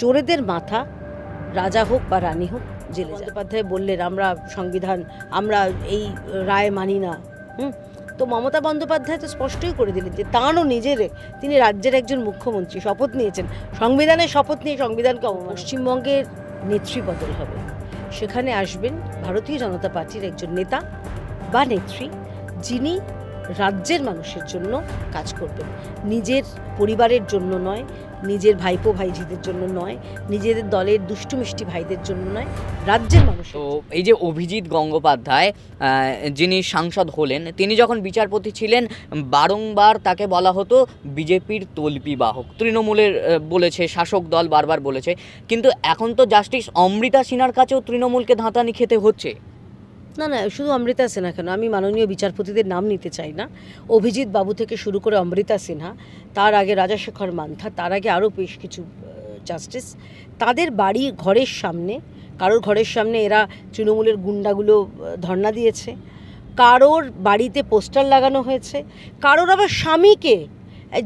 চোরেদের মাথা রাজা হোক বা রানী হোক জেলে বন্দ্যোপাধ্যায় বললেন আমরা সংবিধান আমরা এই রায় মানি না। হুম? তো মমতা বন্দ্যোপাধ্যায় তো স্পষ্টই করে দিলেন যে তাঁরও নিজের তিনি রাজ্যের একজন মুখ্যমন্ত্রী শপথ নিয়েছেন। সংবিধানের শপথ নিয়ে সংবিধানকে পশ্চিমবঙ্গের নেত্রী বদল হবে। সেখানে আসবেন ভারতীয় জনতা পার্টির একজন নেতা বা নেত্রী যিনি রাজ্যের মানুষের জন্য কাজ করবেন নিজের পরিবারের জন্য নয় নিজের ভাইপো ভাইঝিদের জন্য নয় নিজেদের দলের দুষ্টু মিষ্টি ভাইদের জন্য নয় রাজ্যের মানুষ তো এই যে অভিজিৎ গঙ্গোপাধ্যায় যিনি সাংসদ হলেন তিনি যখন বিচারপতি ছিলেন বারংবার তাকে বলা হতো বিজেপির তল্পি বাহক। তৃণমূলের বলেছে শাসক দল বারবার বলেছে। কিন্তু এখন তো জাস্টিস অমৃতা সিনহার কাছেও তৃণমূলকে ধাঁতানি খেতে হচ্ছে। না না, শুধু অমৃতা সিনহা কেন? আমি মাননীয় বিচারপতিদের নাম নিতে চাই না। অভিজিৎ বাবু থেকে শুরু করে অমৃতা সিনহা, তার আগে রাজাশেখর মান্থা, তার আগে আরও বেশ কিছু জাস্টিস তাদের বাড়ি ঘরের সামনে, কারোর ঘরের সামনে এরা তৃণমূলের গুন্ডাগুলো ধর্ণা দিয়েছে, কারোর বাড়িতে পোস্টার লাগানো হয়েছে, কারোর আবার স্বামীকে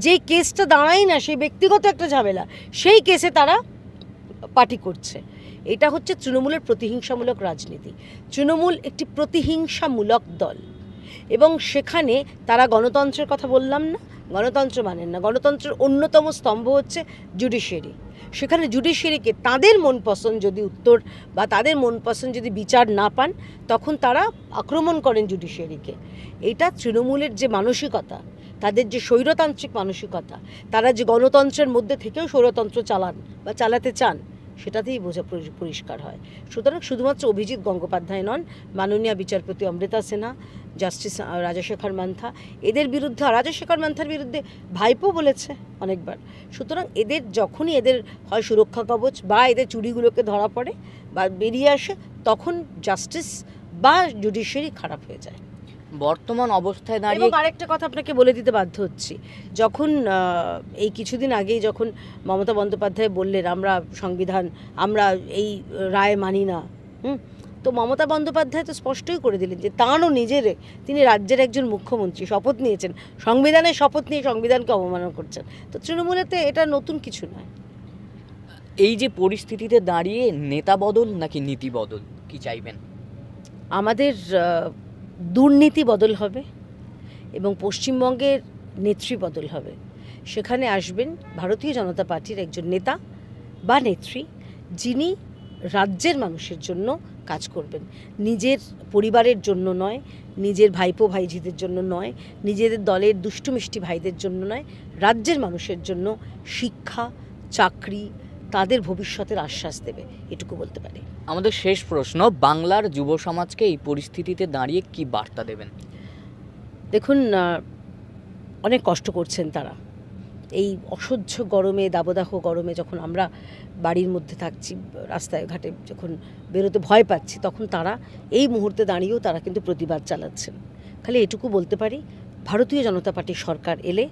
যেই কেসটা দাঁড়ায় না, সেই ব্যক্তিগত একটা ঝামেলা, সেই কেসে তারা পার্টি করছে। এটা হচ্ছে তৃণমূলের প্রতিহিংসামূলক রাজনীতি। তৃণমূল একটি প্রতিহিংসামূলক দল। এবং সেখানে তারা গণতন্ত্রের কথা বললাম না, গণতন্ত্র মানেন না। গণতন্ত্রের অন্যতম স্তম্ভ হচ্ছে জুডিশিয়ারি। সেখানে জুডিশিয়ারিকে তাদের মন পছন্দ যদি উত্তর বা তাদের মন পছন্দ যদি বিচার না পান, তখন তারা আক্রমণ করেন জুডিশিয়ারিকে। এটা তৃণমূলের যে মানসিকতা, তাদের যে স্বৈরতান্ত্রিক মানসিকতা, তারা যে গণতন্ত্রের মধ্যে থেকেও স্বৈরতন্ত্র চালান বা চালাতে চান সেটাতেই বোঝা পরিষ্কার হয়। সুতরাং শুধুমাত্র অভিজিৎ গঙ্গোপাধ্যায় নন, মাননীয় বিচারপতি অমৃতা সিনহা জাস্টিস রাজাশেখর মান্থা, এদের বিরুদ্ধে রাজাশেখর মান্থার বিরুদ্ধে ভাইপো বলেছে অনেকবার। সুতরাং এদের যখনই এদের হয় সুরক্ষা কবচ বা এদের চুরিগুলোকে ধরা পড়ে বা বেরিয়ে আসে, তখন জাস্টিস বা জুডিশিয়ারি খারাপ হয়ে যায়। বর্তমান অবস্থায় এবং দাঁড়িয়ে আরেকটা কথা আপনাকে বলে দিতে বাধ্য হচ্ছি। যখন এই কিছুদিন আগেই যখন মমতা বন্দ্যোপাধ্যায় বললেন আমরা সংবিধান আমরা এই রায় মানি না। হুম? তো মমতা বন্দ্যোপাধ্যায় তো স্পষ্টই করে দিলেন যে তাঁরও নিজের তিনি রাজ্যের একজন মুখ্যমন্ত্রী শপথ নিয়েছেন। সংবিধানের শপথ নিয়ে সংবিধানকে অবমাননা করছেন। তো তৃণমূলেতে এটা নতুন কিছু নয়। এই যে পরিস্থিতিতে দাঁড়িয়ে নেতা বদল নাকি নীতি বদল কি চাইবেন? আমাদের দুর্নীতি বদল হবে এবং পশ্চিমবঙ্গের নেত্রী বদল হবে। সেখানে আসবেন ভারতীয় জনতা পার্টির একজন নেতা বা নেত্রী যিনি রাজ্যের মানুষের জন্য কাজ করবেন। নিজের পরিবারের জন্য নয়, নিজের ভাইপো ভাইঝিদের জন্য নয়, নিজেদের দলের দুষ্টু মিষ্টি ভাইদের জন্য নয়, রাজ্যের মানুষের জন্য শিক্ষা, চাকরি তাদের ভবিষ্যতের আশ্বাস দেবে এটুকু বলতে পারি। আমাদের শেষ প্রশ্ন বাংলার যুব সমাজকে এই পরিস্থিতিতে দাঁড়িয়ে কি বার্তা দেবেন? দেখুন অনেক কষ্ট করছেন তারা। এই অসহ্য গরমে দাবদাহ গরমে যখন আমরা বাড়ির মধ্যে থাকছি রাস্তায় ঘাটে যখন বেরোতে ভয় পাচ্ছি তখন তারা এই মুহূর্তে দাঁড়িয়েও তারা কিন্তু প্রতিবাদ চালাচ্ছেন। খালি এটুকু বলতে পারি ভারতীয় জনতা পার্টির সরকার এলে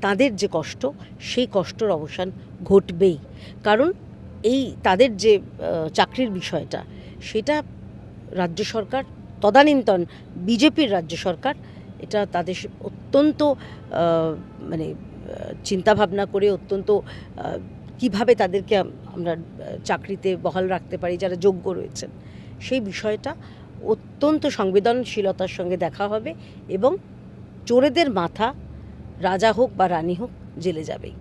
তাদের যে কষ্ট, সেই কষ্টর অবসান ঘটবেই। কারণ এই তাদের যে চাকরির বিষয়টা, সেটা রাজ্য সরকার, তদানীন্তন বিজেপির রাজ্য সরকার, এটা তাদের অত্যন্ত মানে চিন্তা ভাবনা করে অত্যন্ত কীভাবে তাদেরকে আমরা চাকরিতে বহাল রাখতে পারি, যারা যোগ্য রয়েছেন। সেই বিষয়টা অত্যন্ত সংবেদনশীলতার সঙ্গে দেখা হবে এবং চোরেদের মাথা রাজা হোক বা রানী হোক জেলে যাবেই